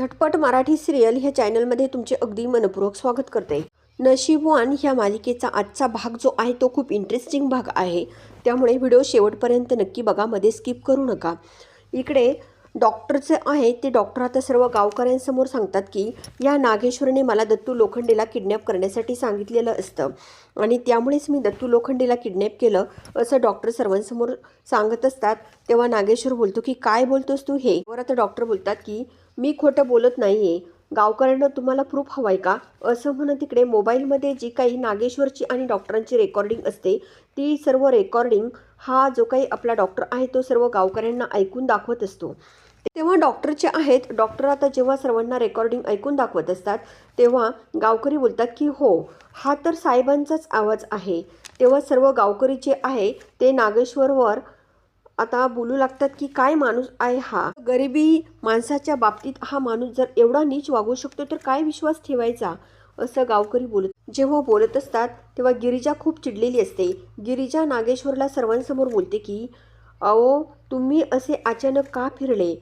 झटपट मराठी सिरियल ह्या चॅनलमध्ये तुमचे अगदी मनपूर्वक स्वागत करते. नशीबवान ह्या मालिकेचा आजचा भाग जो आहे तो खूप इंटरेस्टिंग भाग आहे. त्यामुळे व्हिडिओ शेवटपर्यंत नक्की बघा मध्ये स्किप करू नका. इकडे डॉक्टरचे आहे ते डॉक्टर आता सर्व गावकऱ्यांसमोर सांगतात की या नागेश्वरने मला दत्तू लोखंडेला किडनॅप करण्यासाठी सांगितलेलं असतं. आणि त्यामुळेच मी दत्तू लोखंडेला किडनॅप केलं असं डॉक्टर सर्वांसमोर सांगत असतात. तेव्हा नागेश्वर बोलतो की काय बोलतोस तू हे? वर आता डॉक्टर बोलतात की मी खोटं बोलत नाही आहे गावकऱ्यांना तुम्हाला प्रूफ हवं आहे का? असं म्हणत तिकडे मोबाईलमध्ये जी काही नागेश्वरची आणि डॉक्टरांची रेकॉर्डिंग असते ती सर्व रेकॉर्डिंग हा जो काही आपला डॉक्टर आहे तो सर्व गावकऱ्यांना ऐकून दाखवत असतो. तेव्हा डॉक्टर जे आहेत डॉक्टर आता जेव्हा सर्वांना रेकॉर्डिंग ऐकून दाखवत असतात तेव्हा गावकरी बोलतात की हो हा तर साहेबांचाच आवाज आहे. तेव्हा सर्व गावकरी जे आहे ते नागेश्वरवर आता बोलू लागतात की काय माणूस आहे हा. गरिबी माणसाच्या बाबतीत हा माणूस जर एवढा नीच वागू शकतो तर काय विश्वास ठेवायचा? असं गावकरी बोलत जेव्हा बोलत असतात तेव्हा गिरिजा खूप चिडलेली असते. गिरिजा नागेश्वरला सर्वांसमोर बोलते की अहो तुम्ही असे अचानक का फिरले?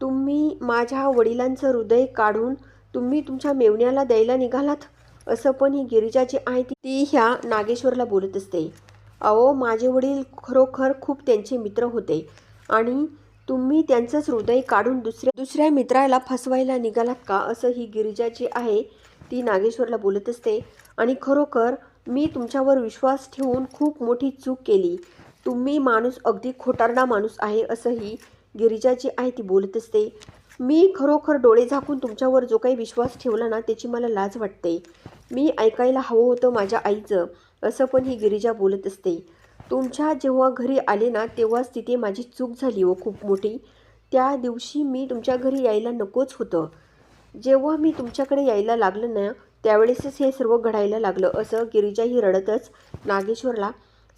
तुम्ही माझ्या वडिलांचं हृदय काढून तुम्ही तुमच्या मेवण्याला द्यायला निघालात? असं पण ही गिरिजा जी आहे ती ती ह्या नागेश्वरला बोलत असते. अहो माझे वडील खरोखर खूप त्यांचे मित्र होते. आणि तुम्ही त्यांचंच हृदय काढून दुसऱ्या दुसऱ्या मित्राला फसवायला निघालात का? असं ही गिरिजा जी आहे. ती नागेश्वरला बोलत असते आणि खरोखर मी तुमच्यावर विश्वास ठेवून खूप मोठी चूक केली. तुम्ही माणूस अगदी खोटारडा माणूस आहे असंही गिरिजा जी आहे ती बोलत असते मी खरोखर डोळे झाकून तुमच्यावर जो काही विश्वास ठेवला ना त्याची मला लाज वाटते. मी ऐकायला हवं होतं माझ्या आईचं. असं पण ही गिरिजा बोलत असते. तुमच्या जेव्हा घरी आले ना तेव्हाच तिथे माझी चूक झाली व खूप मोठी. त्या दिवशी मी तुमच्या घरी यायला नकोच होतं. जेव्हा मी तुमच्याकडे यायला लागलं ना त्यावेळेसच हे सर्व घडायला लागलं. असं गिरिजाही रडतच नागेश्वरला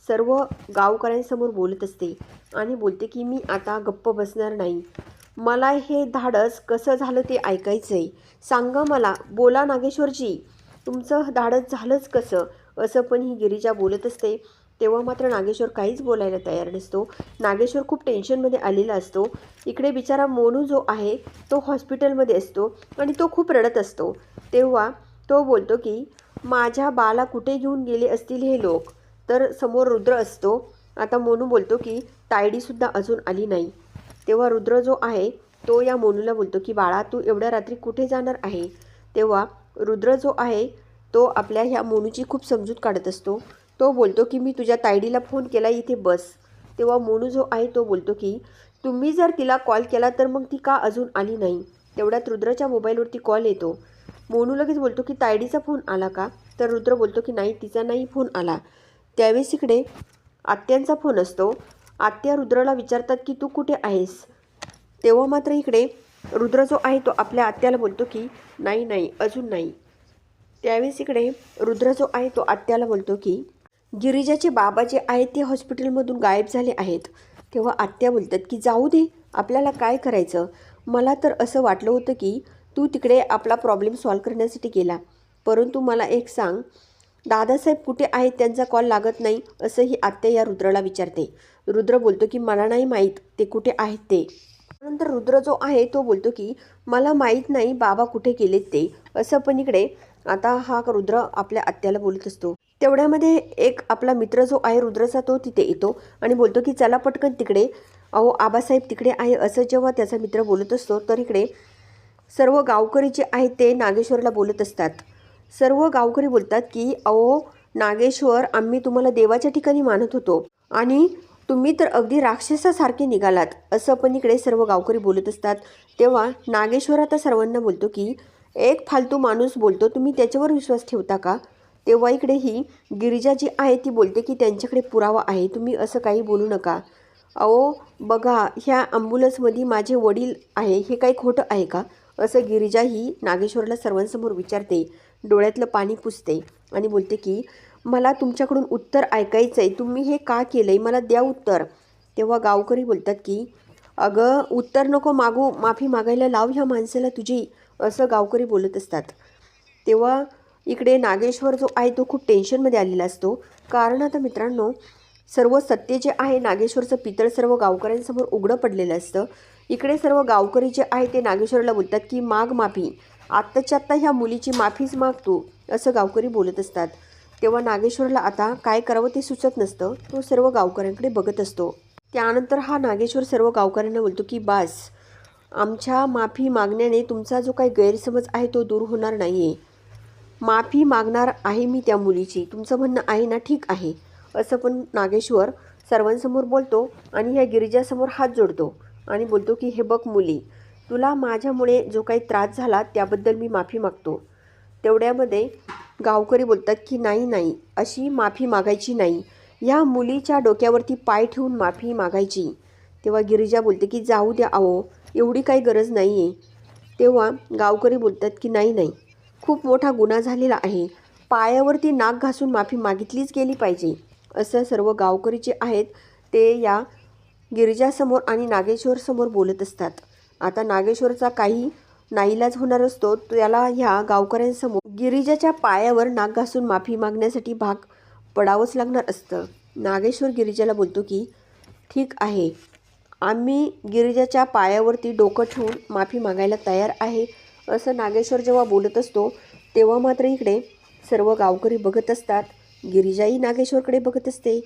सर्व गावकऱ्यांसमोर बोलत असते आणि बोलते की मी आता गप्प बसणार नाही. मला हे धाडस कसं झालं ते ऐकायचं आहे सांगा मला. बोला नागेश्वरजी. तुमचं धाडस झालंच कसं? असं पण ही गिरिजा बोलत असते. तेव्हा मात्र नागेश्वर काहीच बोलायला तयार नसतो. नागेश्वर खूप टेन्शनमध्ये आलेला असतो. इकडे बिचारा मोनू जो आहे तो हॉस्पिटलमध्ये असतो आणि तो खूप रडत असतो. तेव्हा तो बोलतो की माझ्या बाला कुठे घेऊन गेले असतील हे लोक तर समोर रुद्र असतो. आता मोनू बोलतो की तायडीसुद्धा अजून आली नाही. तेव्हा रुद्र जो आहे तो या मोनूला बोलतो की बाळा तू एवढ्या रात्री कुठे जाणार आहे? तेव्हा रुद्र जो आहे तो आपल्या ह्या मोनूची खूप समजूत काढत असतो. तो बोलतो की मी तुझ्या तायडीला फोन केला इथे बस. तेव्हा मोनू जो आहे तो बोलतो की तुम्ही जर तिला कॉल केला तर मग ती का अजून आली नाही? तेवढ्यात रुद्रच्या मोबाईलवरती कॉल येतो. मोनू लगेच बोलतो की तायडीचा फोन आला का? तर रुद्र बोलतो की नाही तिचा नाही फोन आला. त्यावेळेस इकडे आत्यांचा फोन असतो. आत्या रुद्राला विचारतात की तू कुठे आहेस? तेव्हा मात्र इकडे रुद्र जो आहे तो आपल्या आत्याला बोलतो की नाही नाही अजून नाही. त्यावेळेस इकडे रुद्र जो आहे तो आत्याला बोलतो की गिरिजाचे बाबा जे आहेत ते हॉस्पिटलमधून गायब झाले आहेत. तेव्हा आत्या बोलतात की जाऊ दे आपल्याला काय करायचं? मला तर असं वाटलं होतं की तू तिकडे आपला प्रॉब्लेम सॉल्व करण्यासाठी गेला. परंतु मला एक सांग दादासाहेब कुठे आहेत? त्यांचा कॉल लागत नाही असंही आत्या या रुद्राला विचारते. रुद्र बोलतो की मला नाही माहीत ते कुठे आहेत ते? नंतर रुद्र जो आहे तो बोलतो की मला माहीत नाही बाबा कुठे गेलेत ते. असं पण इकडे आता हा रुद्र आपल्या आत्याला बोलत असतो. तेवढ्यामध्ये एक आपला मित्र जो आहे रुद्रचा तो तिथे येतो आणि बोलतो की चला पटकन तिकडे. अहो आबासाहेब तिकडे आहे. असं जेव्हा त्याचा मित्र बोलत असतो तर इकडे सर्व गावकरी जे आहेत ते नागेश्वरला बोलत असतात. सर्व गावकरी बोलतात की अहो नागेश्वर आम्ही तुम्हाला देवाच्या ठिकाणी मानत होतो आणि तुम्ही तर अगदी राक्षसासारखे निघालात. असं पण इकडे सर्व गावकरी बोलत असतात. तेव्हा नागेश्वर आता सर्वांना बोलतो की एक फालतू माणूस बोलतो तुम्ही त्याच्यावर विश्वास ठेवता का? तेव्हा इकडे ही गिरिजा जी आहे ती बोलते की त्यांच्याकडे पुरावा आहे तुम्ही असं काही बोलू नका. अहो बघा ह्या ॲम्ब्युलन्समध्ये माझे वडील आहे हे काही खोटं आहे का? असं गिरिजा ही नागेश्वरला सर्वांसमोर विचारते डोळ्यातलं पाणी पुसते आणि बोलते की मला तुमच्याकडून उत्तर ऐकायचं आहे तुम्ही हे का केलं आहे मला द्या उत्तर. तेव्हा गावकरी बोलतात की अगं उत्तर नको मागू माफी मागायला लाव ह्या माणसाला तुझी. असं गावकरी बोलत असतात. तेव्हा इकडे नागेश्वर जो आहे तो खूप टेन्शनमध्ये आलेला असतो. कारण आता मित्रांनो सर्व सत्य जे आहे नागेश्वरचं पितळ सर्व गावकऱ्यांसमोर उघडं पडलेलं असतं. इकडे सर्व गावकरी जे आहे ते नागेश्वरला बोलतात की माग माफी आत्ताच्या आत्ता ह्या मुलीची माफीच मागतो असं गावकरी बोलत असतात. तेव्हा नागेश्वरला आता काय करावं ते सुचत नसतं. तो सर्व गावकऱ्यांकडे बघत असतो. त्यानंतर हा नागेश्वर सर्व गावकऱ्यांना बोलतो की बास आमच्या माफी मागण्याने तुमचा जो काही गैरसमज आहे तो दूर होणार नाही आहे माफी मागणार आहे मी त्या मुलीची. तुमचं म्हणणं आहे ना ठीक आहे. असं पण नागेश्वर सर्वांसमोर बोलतो आणि ह्या गिरिजासमोर हात जोडतो आणि बोलतो की हे बघ मुली तुला माझ्यामुळे जो काही त्रास झाला त्याबद्दल मी माफी मागतो. तेवढ्यामध्ये गावकरी बोलतात की नाही नाही अशी माफी मागायची नाही. या मुलीच्या डोक्यावरती पाय ठेवून माफी मागायची. तेव्हा गिरिजा बोलते की जाऊ द्या आहो एवढी काही गरज नाही आहे तेव्हा गावकरी बोलतात की नाही नाही. खूप मोठा गुन्हा झालेला आहे. पायावरती नाक घासून माफी मागितलीच गेली पाहिजे. असं सर्व गावकरी जे आहेत ते या गिरिजासमोर आणि नागेश्वरसमोर बोलत असतात. आता नागेश्वरचा काही नाईलाज होणार असतो त्याला ह्या गावकऱ्यांसमोर गिरिजाच्या पायावर नाक घासून माफी मागण्यासाठी भाग पडावंच लागणार असतं. नागेश्वर गिरिजाला बोलतो की ठीक आहे. आम्ही गिरिजाच्या पायावरती डोकं ठेवून माफी मागायला तयार आहे असं नागेश्वर जेव्हा बोलत असतो तेव्हा मात्र इकडे सर्व गावकरी बघत असतात. गिरिजाही नागेश्वरकडे बघत असते.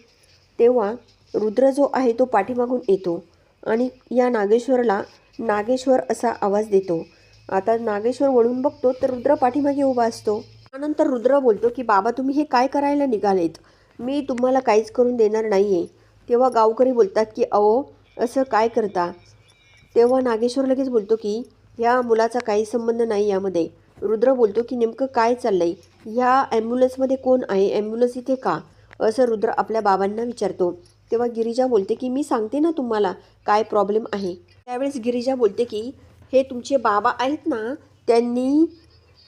तेव्हा रुद्र जो आहे तो पाठीमागून येतो आणि या नागेश्वरला नागेश्वर असा आवाज देतो. आता नागेश्वर वळून बघतो तर रुद्र पाठीमागे उभा असतो. त्यानंतर रुद्र बोलतो की बाबा तुम्ही हे काय करायला निघालेत? मी तुम्हाला काहीच करून देणार नाही आहे तेव्हा गावकरी बोलतात की अहो असं काय करता? तेव्हा नागेश्वर लगेच बोलतो की ह्या मुलाचा काही संबंध नाही यामध्ये. रुद्र बोलतो की नेमकं काय चाललंय? ह्या ॲम्ब्युलन्समध्ये कोण आहे? ॲम्ब्युलन्स इथे का? असं रुद्र आपल्या बाबांना विचारतो. तेव्हा गिरिजा बोलते की मी सांगते ना तुम्हाला काय प्रॉब्लेम आहे. त्यावेळेस गिरिजा बोलते की हे तुमचे बाबा आहेत ना त्यांनी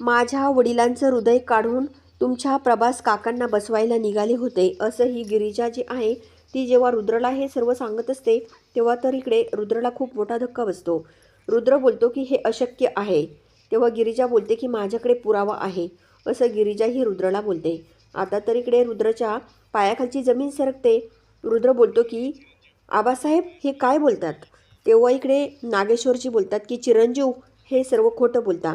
माझ्या वडिलांचं हृदय काढून तुमच्या प्रभास काकांना बसवायला निघाले होते. असं ही गिरिजा जी आहे ती जेव्हा रुद्रला हे सर्व सांगत असते तेव्हा तर इकडे रुद्रला खूप मोठा धक्का बसतो. रुद्र बोलतो की हे अशक्य आहे. तेव्हा गिरिजा बोलते की माझ्याकडे पुरावा आहे. असं गिरिजाही रुद्रला बोलते. आता तर इकडे रुद्रच्या पायाखालची जमीन सरकते. रुद्र बोलतो की आबासाहेब हे काय बोलतात? तेव्हा इकडे नागेश्वरजी बोलतात की चिरंजीव हे सर्व खोटं बोलता.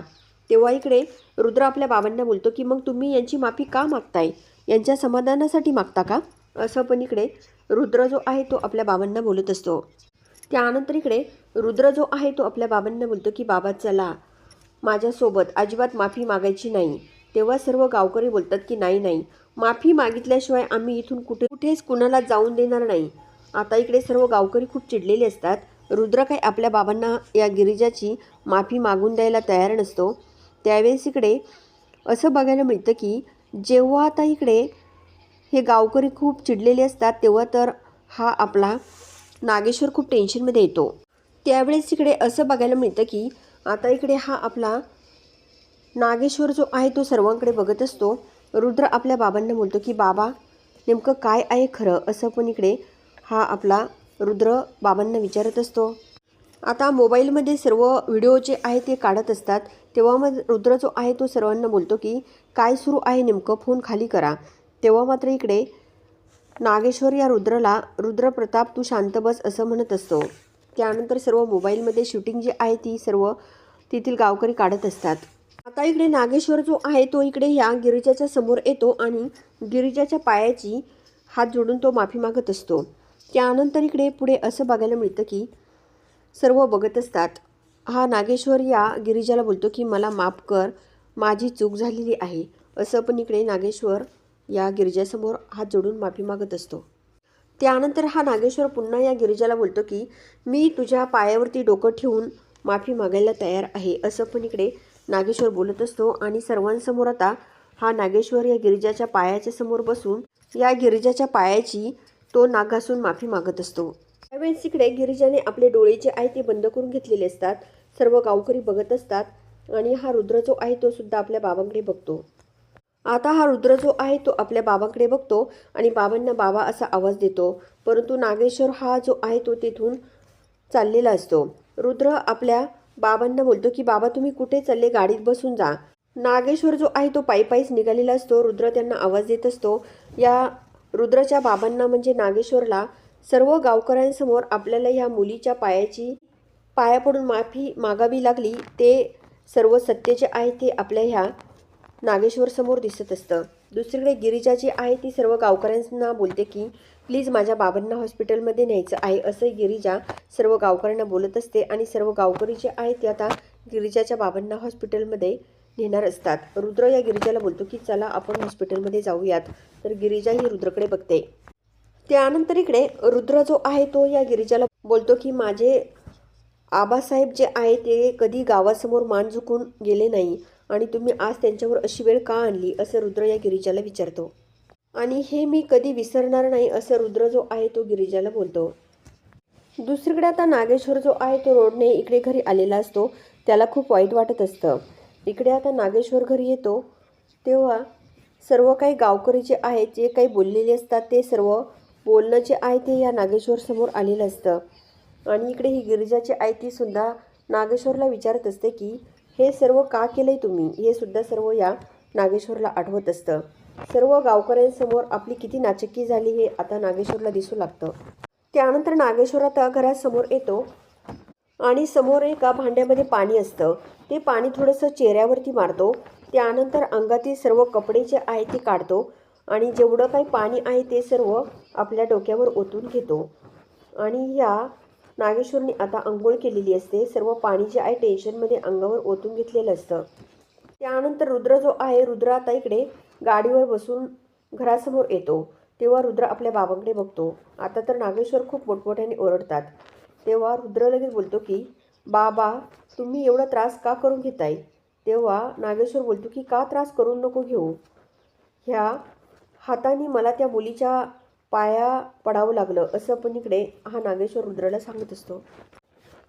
तेव्हा इकडे रुद्र आपल्या बाबांना बोलतो की मग तुम्ही यांची माफी का मागताय? यांच्या समाधानासाठी मागता का? असं पण इकडे रुद्र जो आहे तो आपल्या बाबांना बोलत असतो. त्यानंतर इकडे रुद्र जो आहे तो आपल्या बाबांना बोलतो की बाबा चला. माझ्यासोबत अजिबात माफी मागायची नाही. तेव्हा सर्व गावकरी बोलतात की नाही नाही. माफी मागितल्याशिवाय आम्ही इथून कुठे कुठेच कुणाला जाऊन देणार नाही. आता इकडे सर्व गावकरी खूप चिडलेले असतात. रुद्र काही आपल्या बाबांना या गिरिजाची माफी मागून द्यायला तयार नसतो. त्यावेळेस इकडे असं बघायला मिळतं की जेव्हा आता इकडे हे गावकरी खूप चिडलेले असतात तेव्हा तर हा आपला नागेश्वर खूप टेन्शनमध्ये येतो. त्यावेळेस इकडे असं बघायला मिळतं की आता इकडे हा आपला नागेश्वर जो आहे तो सर्वांकडे बघत असतो. रुद्र आपल्या बाबांना बोलतो की बाबा नेमकं काय आहे खरं? असं पण इकडे हा आपला रुद्र बाबांना विचारत असतो. आता मोबाईलमध्ये सर्व व्हिडिओ जे आहे ते काढत असतात. तेव्हा मग रुद्र जो आहे तो सर्वांना बोलतो की काय सुरू आहे नेमकं? फोन खाली करा. तेव्हा मात्र इकडे नागेश्वर या रुद्रला रुद्र प्रताप तू शांत बस असं म्हणत असतो. त्यानंतर सर्व मोबाईलमध्ये शूटिंग जी आहे ती सर्व तेथील गावकरी काढत असतात. आता इकडे नागेश्वर जो आहे तो इकडे या गिरिजाच्या समोर येतो आणि गिरिजाच्या पायाची हात जोडून तो माफी मागत असतो. त्यानंतर इकडे पुढे असं बघायला मिळतं की सर्व बघत असतात. हा नागेश्वर या गिरिजाला बोलतो की मला माफ कर माझी चूक झालेली आहे असं पण इकडे नागेश्वर या गिरिजासमोर हात जोडून माफी मागत असतो. त्यानंतर हा नागेश्वर पुन्हा या गिरिजाला बोलतो की मी तुझ्या पायावरती डोकं ठेवून माफी मागायला तयार आहे असं पण इकडे नागेश्वर बोलत असतो. आणि सर्वांसमोर आता हा नागेश्वर या गिरिजाच्या पायाच्या समोर बसून या गिरिजाच्या पायाची तो नागासून घासून माफी मागत असतो. त्यावेळेस इकडे गिरिजाने आपले डोळे जे आहे ते बंद करून घेतलेले असतात. सर्व गावकरी बघत असतात. आणि हा रुद्र जो आहे तो सुद्धा आपल्या बाबांकडे बघतो. आता हा रुद्र जो आहे तो आपल्या बाबांकडे बघतो आणि बाबांना बाबा असा आवाज देतो. परंतु नागेश्वर हा जो आहे तो तिथून चाललेला असतो. रुद्र आपल्या बाबांना बोलतो की बाबा तुम्ही कुठे चालले? गाडीत बसून जा. नागेश्वर जो आहे तो पायी पायीच निघालेला असतो. रुद्र त्यांना आवाज देत असतो. या रुद्रच्या बाबांना म्हणजे नागेश्वरला सर्व गावकऱ्यांसमोर आपल्याला ह्या मुलीच्या पायाची पाया पडून माफी मागावी लागली. ते सर्व सत्य जे आहे ते आपल्या ह्या नागेश्वर समोर दिसत असतं. दुसरीकडे गिरिजा जी आहे ती सर्व गावकऱ्यांना बोलते की प्लीज माझ्या बाबांना हॉस्पिटलमध्ये न्यायचं आहे असं गिरिजा सर्व गावकऱ्यांना बोलत असते आणि सर्व गावकरी जे आहेत ते आता गिरिजाच्या बाबांना हॉस्पिटलमध्ये नेणार असतात. रुद्र या गिरिजाला बोलतो की चला आपण हॉस्पिटलमध्ये जाऊयात. तर गिरिजा ही रुद्रकडे बघते. त्यानंतर इकडे रुद्र जो आहे तो या गिरिजाला बोलतो की माझे आबासाहेब जे आहे ते कधी गावासमोर मान झुकून गेले नाही. आणि तुम्ही आज त्यांच्यावर अशी वेळ का आणली? असं रुद्र या गिरिजाला विचारतो. आणि हे मी कधी विसरणार नाही असं रुद्र जो आहे तो गिरिजाला बोलतो. दुसरीकडे आता नागेश्वर जो आहे तो रोडने इकडे घरी आलेला असतो. त्याला खूप वाईट वाटत असतं. इकडे आता नागेश्वर घरी येतो. तेव्हा सर्व काही गावकरी जे आहेत जे काही बोललेले असतात ते सर्व बोलणं जे आहे ते या नागेश्वर समोर आलेलं असतं. आणि इकडे ही गिरिजाची आई ती सुद्धा नागेश्वरला विचारत असते की हे सर्व का केलंय तुम्ही? हे सुद्धा सर्व या नागेश्वरला आठवत असतं. सर्व गावकऱ्यांसमोर आपली किती नाचक्की झाली हे आता नागेश्वरला दिसू लागतं. त्यानंतर नागेश्वर आता घरासमोर येतो आणि समोर एका भांड्यामध्ये पाणी असतं. ते पाणी थोडंसं चेहऱ्यावरती मारतो. त्यानंतर अंगातील सर्व कपडे जे आहे ते काढतो आणि जेवढं काही पाणी आहे ते सर्व आपल्या डोक्यावर ओतून घेतो. आणि या नागेश्वरने आता आंघोळ केलेली असते. सर्व पाणी जे आहे टेन्शनमध्ये अंगावर ओतून घेतलेलं असतं. त्यानंतर रुद्र जो आहे रुद्र आता इकडे गाडीवर बसून घरासमोर येतो. तेव्हा रुद्र आपल्या बाबांकडे बघतो. आता तर नागेश्वर खूप मोठमोठ्याने ओरडतात. तेव्हा रुद्र लगेच बोलतो की बाबा तुम्ही एवढा त्रास का करून घेताय? तेव्हा नागेश्वर बोलतो की का त्रास करून नको घेऊ? ह्या हाताने मला त्या मुलीच्या पाया पडावं लागलं असं पण इकडे हा नागेश्वर रुद्राला सांगत असतो.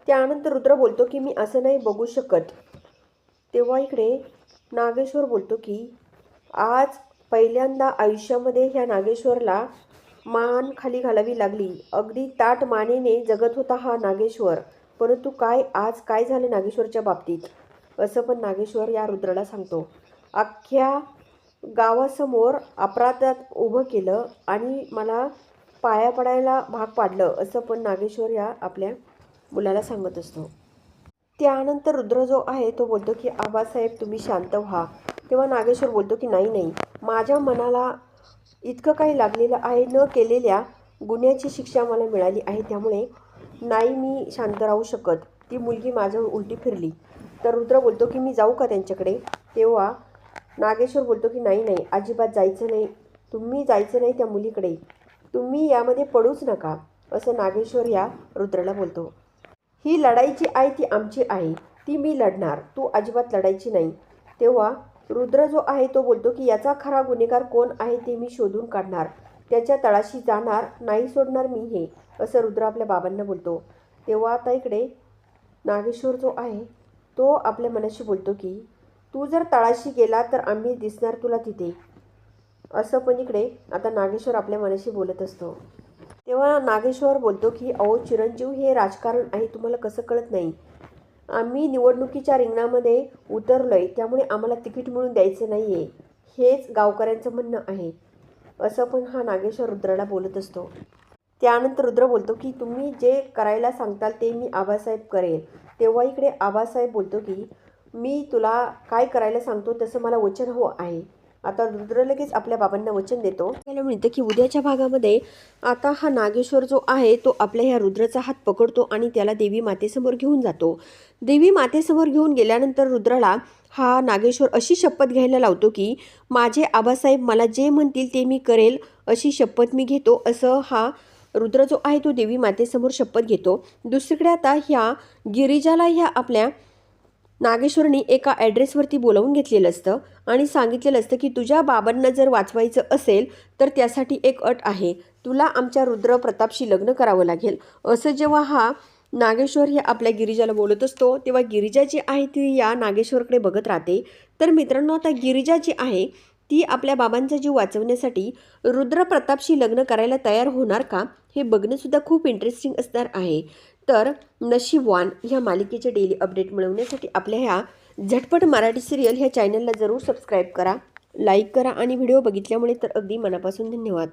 त्यानंतर रुद्र बोलतो की मी असं नाही बघू शकत. तेव्हा इकडे नागेश्वर बोलतो की आज पहिल्यांदा आयुष्यामध्ये ह्या नागेश्वरला मान खाली घालावी लागली. अगदी ताट मानेने जगत होता हा नागेश्वर. परंतु काय आज काय झालं नागेश्वरच्या बाबतीत? असं पण नागेश्वर या रुद्राला सांगतो. अख्ख्या गावासमोर अपराधात उभं केलं आणि मला पाया पडायला भाग पाडलं असं पण नागेश्वर या आपल्या मुलाला सांगत असतो. त्यानंतर रुद्र जो आहे तो बोलतो की आबासाहेब तुम्ही शांत व्हा. तेव्हा नागेश्वर बोलतो की नाही नाही. माझ्या मनाला इतकं काही लागलेलं आहे न केलेल्या गुन्ह्याची शिक्षा मला मिळाली आहे. त्यामुळे नाही मी शांत राहू शकत. ती मुलगी माझ्यावर उलटी फिरली. तर रुद्र बोलतो की मी जाऊ का त्यांच्याकडे? तेव्हा नागेश्वर बोलतो की नाही नाही अजिबात जायचं नाही. तुम्ही जायचं नाही त्या मुलीकडे. तुम्ही यामध्ये पडूच नका असं नागेश्वर या रुद्राला बोलतो. ही लढाईची आई आहे ती आमची आहे ती मी लढणार. तू अजिबात लढायची नाही. तेव्हा रुद्र जो आहे तो बोलतो की याचा खरा गुन्हेगार कोण आहे ते मी शोधून काढणार. त्याच्या तळाशी जाणार नाही सोडणार मी हे असं रुद्र आपल्या बाबांना बोलतो. तेव्हा आता इकडे नागेश्वर जो आहे तो आपल्या मनाशी बोलतो की तू जर तळाशी गेला तर आम्ही दिसणार तुला तिथे. असं पण इकडे आता नागेश्वर आपल्या मनाशी बोलत असतो. तेव्हा नागेश्वर बोलतो की अहो चिरंजीव हे राजकारण आहे तुम्हाला कसं कळत नाही? आम्ही निवडणुकीच्या रिंगणामध्ये उतरलो आहे त्यामुळे आम्हाला तिकीट मिळून द्यायचं नाही आहे हेच गावकऱ्यांचं म्हणणं आहे. असं पण हा नागेश्वर रुद्राला बोलत असतो. त्यानंतर रुद्र बोलतो की तुम्ही जे करायला सांगताल ते मी आबासाहेब करेल. तेव्हा इकडे आबासाहेब बोलतो की मी तुला काय करायला सांगतो तसं मला वचन हो हवं आहे आता रुद्र लगेच आपल्या बाबांना वचन देतो. त्याला म्हणतं की उद्याच्या भागामध्ये आता हा नागेश्वर जो आहे तो आपल्या ह्या रुद्राचा हात पकडतो आणि त्याला देवी मातेसमोर घेऊन जातो. देवी मातेसमोर घेऊन गेल्यानंतर रुद्राला हा नागेश्वर अशी शपथ घ्यायला लावतो की माझे आबासाहेब मला जे म्हणतील ते मी करेल अशी शपथ मी घेतो असं हा रुद्र जो आहे तो देवी मातेसमोर शपथ घेतो. दुसरीकडे आता ह्या गिरिजाला ह्या आपल्या नागेश्वरनी एका ॲड्रेसवरती बोलवून घेतलेलं असतं आणि सांगितलेलं असतं की तुझ्या बाबांना जर वाचवायचं असेल तर त्यासाठी एक अट आहे. तुला आमच्या रुद्र प्रतापशी लग्न करावं लागेल. असं जेव्हा हा नागेश्वर हे आपल्या गिरिजाला बोलत असतो तेव्हा गिरिजा जी आहे ती या नागेश्वरकडे बघत राहते. तर मित्रांनो आता गिरिजा जी आहे ती आपल्या बाबांचा जीव वाचवण्यासाठी रुद्र प्रतापशी लग्न करायला तयार होणार का हे बघणंसुद्धा खूप इंटरेस्टिंग असणार आहे. तर नशीबवान ह्या मालिकेचे डेली अपडेट मिळवण्यासाठी आपल्या ह्या झटपट मराठी सिरियल ह्या चॅनलला जरूर सबस्क्राईब करा लाईक करा आणि व्हिडिओ बघितल्यामुळे तर अगदी मनापासून धन्यवाद.